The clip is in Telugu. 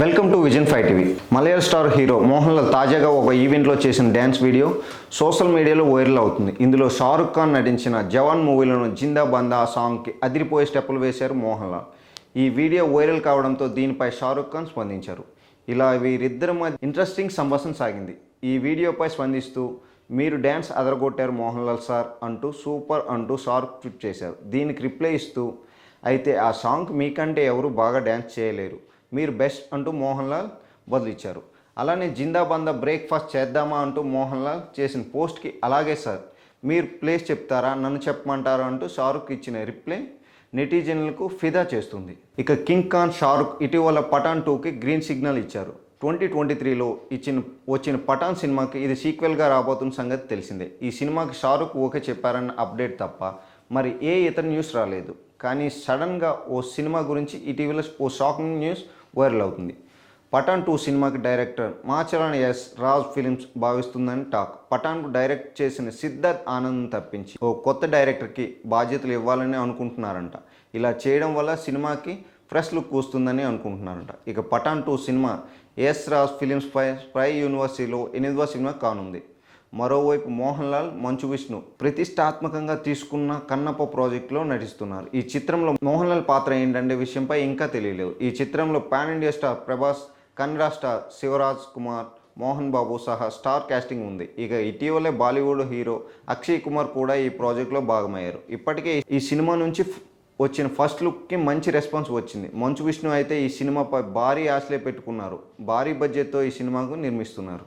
Welcome to vision five TV. Malayalam star hero Mohan Lal తాజాగా ఒక ఈవెంట్లో చేసిన డ్యాన్స్ వీడియో సోషల్ మీడియాలో వైరల్ అవుతుంది. ఇందులో షారుఖ్ ఖాన్ నటించిన జవాన్ మూవీలోని జిందా బందా సాంగ్కి అదిరిపోయే స్టెప్పులు వేశారు మోహన్ లాల్. ఈ వీడియో వైరల్ కావడంతో దీనిపై షారుఖ్ ఖాన్ స్పందించారు. ఇలా వీరిద్దరి మధ్య ఇంట్రెస్టింగ్ సంభాషణ సాగింది. ఈ వీడియోపై స్పందిస్తూ మీరు డ్యాన్స్ అదరగొట్టారు మోహన్ లాల్ సార్ అంటూ సూపర్ అంటూ షారుఖ్ ట్వీట్ చేశారు. దీనికి రిప్లై ఇస్తూ అయితే ఆ సాంగ్ మీకంటే ఎవరు బాగా డ్యాన్స్ చేయలేరు. మీరు బెస్ట్ అంటూ మోహన్ లాల్ బదులిచ్చారు. అలానే జిందాబందా బ్రేక్ఫాస్ట్ చేద్దామా అంటూ మోహన్ లాల్ చేసిన పోస్ట్కి అలాగే సార్ మీరు ప్లేస్ చెప్తారా నన్ను చెప్పమంటారా అంటూ షారుఖ్ ఇచ్చిన రిప్లై నెటిజన్లకు ఫిదా చేస్తుంది. ఇక కింగ్ ఖాన్ షారుఖ్ ఇటీవల పఠాన్ టూకి గ్రీన్ సిగ్నల్ ఇచ్చారు. ట్వంటీ ట్వంటీ త్రీలో ఇచ్చిన వచ్చిన పఠాన్ సినిమాకి ఇది సీక్వెల్గా రాబోతున్న సంగతి తెలిసిందే. ఈ సినిమాకి షారుఖ్ ఓకే చెప్పారన్న అప్డేట్ తప్ప మరి ఏ ఇతర న్యూస్ రాలేదు. కానీ సడన్గా ఓ సినిమా గురించి ఇటీవల ఓ షాకింగ్ న్యూస్ వైరల్ అవుతుంది. పఠాన్ టూ సినిమాకి డైరెక్టర్ మాచరణ్ ఎస్ రాజ్ ఫిలిమ్స్ భావిస్తుందని టాక్. పఠాన్కు డైరెక్ట్ చేసిన సిద్ధార్థ్ ఆనంద్ తప్పించి ఓ కొత్త డైరెక్టర్కి బాధ్యతలు ఇవ్వాలని అనుకుంటున్నారంట. ఇలా చేయడం వల్ల సినిమాకి ఫ్రెష్ లుక్ వస్తుందని అనుకుంటున్నారంట. ఇక పఠాన్ టూ సినిమా ఎస్ రాజ్ ఫిలిమ్స్ పై స్పై యూనివర్సిటీలో ఎనిమిదవ సినిమా కానుంది. మరోవైపు మోహన్ లాల్ మంచు విష్ణు ప్రతిష్టాత్మకంగా తీసుకున్న కన్నప్ప ప్రాజెక్టులో నటిస్తున్నారు. ఈ చిత్రంలో మోహన్ లాల్ పాత్ర ఏంటంటే విషయంపై ఇంకా తెలియలేదు. ఈ చిత్రంలో pan India star Prabhas Kannada star Shivaraj Kumar Mohan Babu సహా స్టార్ కాస్టింగ్ ఉంది. ఇక ఇటీవలే బాలీవుడ్ హీరో అక్షయ్ కుమార్ కూడా ఈ ప్రాజెక్ట్లో భాగమయ్యారు. ఇప్పటికే ఈ సినిమా నుంచి వచ్చిన ఫస్ట్ లుక్కి మంచి రెస్పాన్స్ వచ్చింది. మంచు విష్ణు అయితే ఈ సినిమాపై భారీ ఆశలే పెట్టుకున్నారు. భారీ బడ్జెట్తో ఈ సినిమాకు నిర్మిస్తున్నారు.